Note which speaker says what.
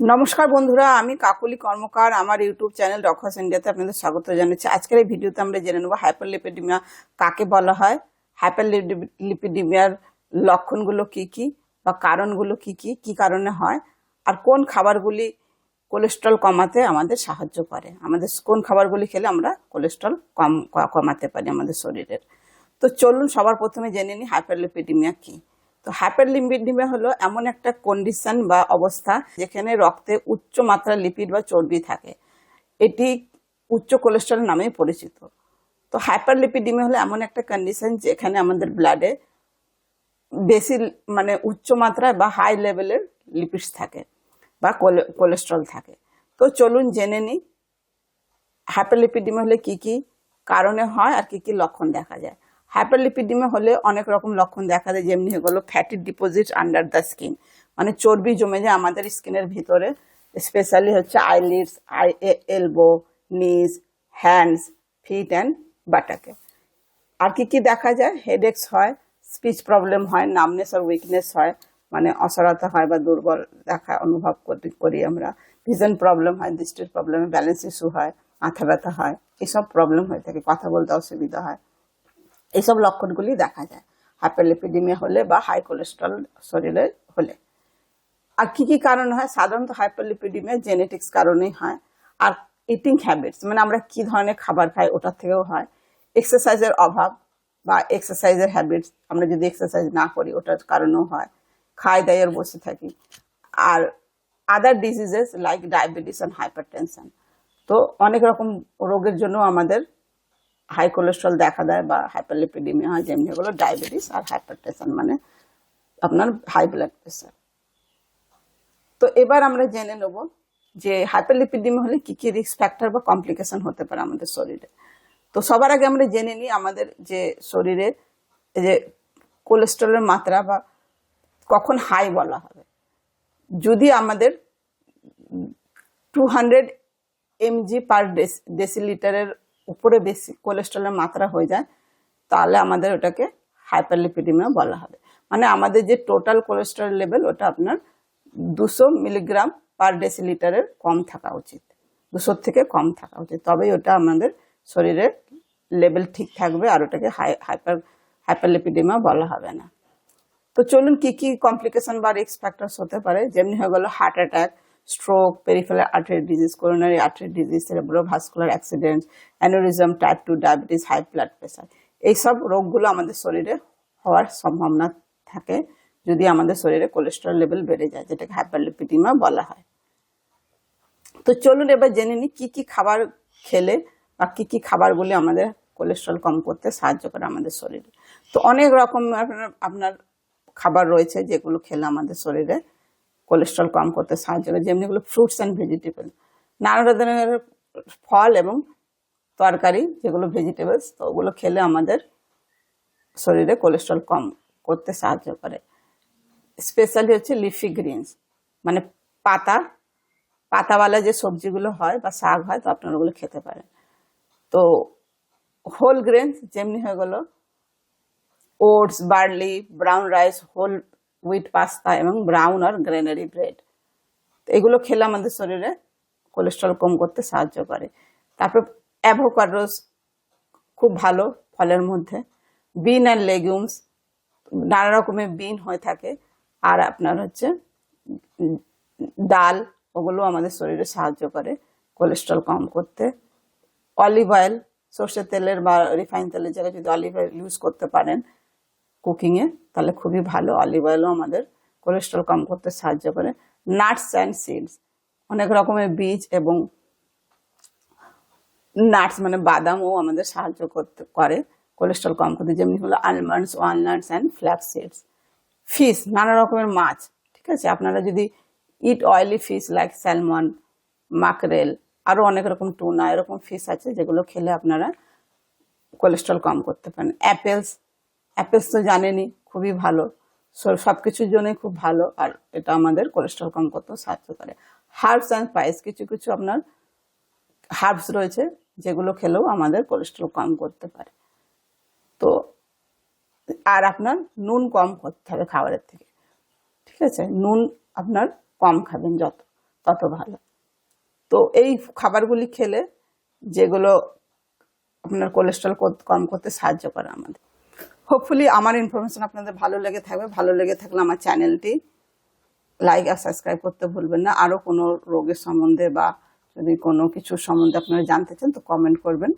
Speaker 1: নমস্কার বন্ধুরা, আমি কাকুলি কর্মকার, আমার ইউটিউব চ্যানেল ডক্টরস ইন্ডিয়াতে আপনাদের স্বাগত জানাচ্ছি। আজকের এই ভিডিওতে আমরা জেনে নেব হাইপারলিপিডিমিয়া কাকে বলা হয় হাইপার হাইপারলিপিডিমিয়ার লক্ষণগুলো কি কি বা কারণগুলো কি কি কি কারণে হয়, আর কোন খাবারগুলি কোলেস্ট্রল কমাতে আমাদের সাহায্য করে। আমাদের কোন খাবারগুলি খেলে আমরা কোলেস্ট্রল কম, কমাতে পারি আমাদের শরীরের। তো চলুন সবার প্রথমে জেনে নিই হাইপারলিপিডিমিয়া কি। তো হাইপারলিপিডিমিয়া হলো এমন একটা কন্ডিশন বা অবস্থা যেখানে রক্তে উচ্চ মাত্রার লিপিড বা চর্বি থাকে। এটি উচ্চ কোলেস্ট্রল নামে পরিচিত। তো হাইপারলিপিডিমিয়া হলো এমন একটা কন্ডিশন যেখানে আমাদের ব্লাডে বেশি মানে উচ্চ মাত্রায় বা হাই লেভেলের লিপিডস থাকে বা কোলে- কোলেস্ট্রল থাকে। তো চলুন জেনে নিই হাইপারলিপিডিমিয়া হলে কি কি কারণে হয় আর কি কি লক্ষণ দেখা যায়। হাইপারলিপিডিমিয়া হলে অনেক রকম লক্ষণ দেখা যায় যেমনি গেলো fatty deposit under the skin মানে চর্বি জমে যায় আমাদের স্কিনের ভিতরে স্পেশালি হচ্ছে eyelids eye elbow knees hands feet and বাটাকে আর কি কি দেখা যায়? হেডেক্স হয় স্পিচ প্রবলেম হয় নামনেস আর উইকনেস হয় মানে অসরতা হয় বা দুর্বল দেখা অনুভব করি করি আমরা। ভিজন প্রবলেম হয়, দৃষ্টির প্রবলেম ব্যালেন্স ইস্যু হয় মাথা ব্যথা হয়, এসব প্রবলেম হয়ে থাকে, কথা বলতে অসুবিধা হয়। এইসব লক্ষণগুলি দেখা যায়। হাইপারলিপিডিমিয়া হলে বা হাই কোলেস্ট্রল শরীরে হলে। আর কি কি কারণ হয়? সাধারণত হাইপারলিপিডিমিয়া জেনেটিক্স কারণেই হয়। আর ইটিং হ্যাবিটস মানে আমরা কি ধরনের খাবার খাই ওটার থেকেও হয়। এক্সারসাইজের অভাব বা এক্সারসাইজের হ্যাবিটস আমরা যদি এক্সারসাইজ না করি ওটার কারণেও হয়। খাই দায়ের বসে থাকি। আর other diseases like diabetes and hypertension তো অনেক রকম রোগের জন্য আমাদের হাই কোলেস্ট্রল দেখা দেয় বা হাইপারলিপিডিমিয়া হয়, যেমনি হলো ডায়াবেটিস আর হাইপারটেনশন মানে আপনার হাই ব্লাড প্রেশার তো এবার আমরা জেনে নেব যে হাইপারলিপিডিমিয়া হলে কি কি রিস্ক ফ্যাক্টর বা কমপ্লিকেশন হতে পারে আমাদের শরীরে। তো সবার আগে আমরা জেনে নিই আমাদের যে শরীরে এই যে কোলেস্ট্রলের মাত্রা বা কখন হাই বলা হবে। যদি আমাদের টু হান্ড্রেড এমজি পার ডেসিলিটারের উপরে বেশি কোলেস্ট্রলের মাত্রা হয়ে যায়, তাহলে আমাদের ওটাকে হাইপারলিপিডিমিয়া বলা হবে। মানে আমাদের যে টোটাল কোলেস্ট্রল লেভেল ওটা আপনার দুশো মিলিগ্রাম পার ডেসিলিটারের কম থাকা উচিত। দুশোর থেকে কম থাকা উচিত। তবেই ওটা আমাদের শরীরের লেভেল ঠিক থাকবে আর ওটাকে হাই হাইপার হাইপারলিপিডিমিয়া বলা হবে না। তো চলুন কি কি কমপ্লিকেশন বা রিস্ক ফ্যাক্টরস হতে পারে? যেমনি হয়ে গেলো heart attack stroke peripheral artery disease coronary artery disease cerebrovascular accident aneurysm type two diabetes high blood pressure এইসব রোগগুলো আমাদের শরীরে হওয়ার সম্ভাবনা থাকে যদি আমাদের শরীরে কোলেস্ট্রল লেভেল বেড়ে যায়, যেটাকে হাইপারলিপিডিমা বলা হয়। তো চলুন এবার জেনে নিই কী কী খাবার খেলে বা কী কি খাবারগুলি আমাদের কোলেস্ট্রল কম করতে সাহায্য করে আমাদের শরীরে। তো অনেক রকম আপনার আপনার খাবার রয়েছে যেগুলো খেলে আমাদের শরীরে কোলেস্ট্রল কম করতে সাহায্য করে যেমনিগুলো ফ্রুটস অ্যান্ড ভেজিটেবল নানা ধরনের ফল এবং তরকারি, যেগুলো ভেজিটেবলস তো ওগুলো খেলে আমাদের শরীরে কোলেস্ট্রল কম করতে সাহায্য করে। স্পেশালি হচ্ছে লিফি গ্রিনস মানে পাতা, পাতাওয়ালা যে সবজিগুলো হয় বা শাক হয়, তো আপনারা ওগুলো খেতে পারেন। তো হোল গ্রেনস যেমনি হয়ে গেলো oats barley brown rice whole wheat pasta এবং ব্রাউন আর গ্রেনারি ব্রেড এগুলো খেলে আমাদের শরীরে কোলেস্ট্রল কম করতে সাহায্য করে। তারপর অ্যাভোকাডোস খুব ভালো ফলের মধ্যে। বিন অ্যান্ড লেগুমস নানা রকমের বিন হয়ে থাকে। আর আপনার হচ্ছে ডাল, ওগুলো আমাদের শরীরে সাহায্য করে কোলেস্ট্রল কম করতে। অলিভ অয়েল সর্ষের তেলের বা রিফাইন তেলের জায়গায় যদি অলিভ অয়েল ইউজ করতে পারেন কুকিংয়ে তাহলে খুবই ভালো। অলিভ অয়েলও আমাদের কোলেস্ট্রল কম করতে সাহায্য করে। নাটস অ্যান্ড সিডস অনেক রকমের বীজ এবং নাটস মানে বাদামও আমাদের সাহায্য করতে, করে কোলেস্ট্রল কম করতে। যেমনি হলো almonds walnuts and flax seeds fish নানা রকমের মাছ, ঠিক আছে? আপনারা যদি eat oily fish like salmon mackerel আরও অনেক রকম টুনা এরকম ফিশ আছে যেগুলো খেলে আপনারা কোলেস্ট্রল কম করতে পারেন। অ্যাপেলস অ্যাপেলস তো জানেনই খুবই ভালো। সব কিছুর জন্যই খুব ভালো, আর এটা আমাদের কোলেস্ট্রল কম করতেও সাহায্য করে। হার্বস অ্যান্ড স্পাইস কিছু কিছু আপনার হার্বস রয়েছে, যেগুলো খেলেও আমাদের কোলেস্ট্রল কম করতে পারে। তো আর আপনার নুন কম করতে হবে খাবারের থেকে, ঠিক আছে? নুন আপনার কম খাবেন যত, তত ভালো। তো এই খাবারগুলি খেলে যেগুলো আপনার কোলেস্ট্রল কম করতে সাহায্য করে আমাদের। হোপফুলি আমার ইনফরমেশন আপনাদের ভালো লেগে থাকবে। ভালো লেগে থাকলে আমার চ্যানেলটি লাইক আর সাবস্ক্রাইব করতে ভুলবেন না। আরও কোনো রোগের সম্বন্ধে বা যদি কোনো কিছু সম্বন্ধে আপনারা জানতে চান, তো কমেন্ট করবেন।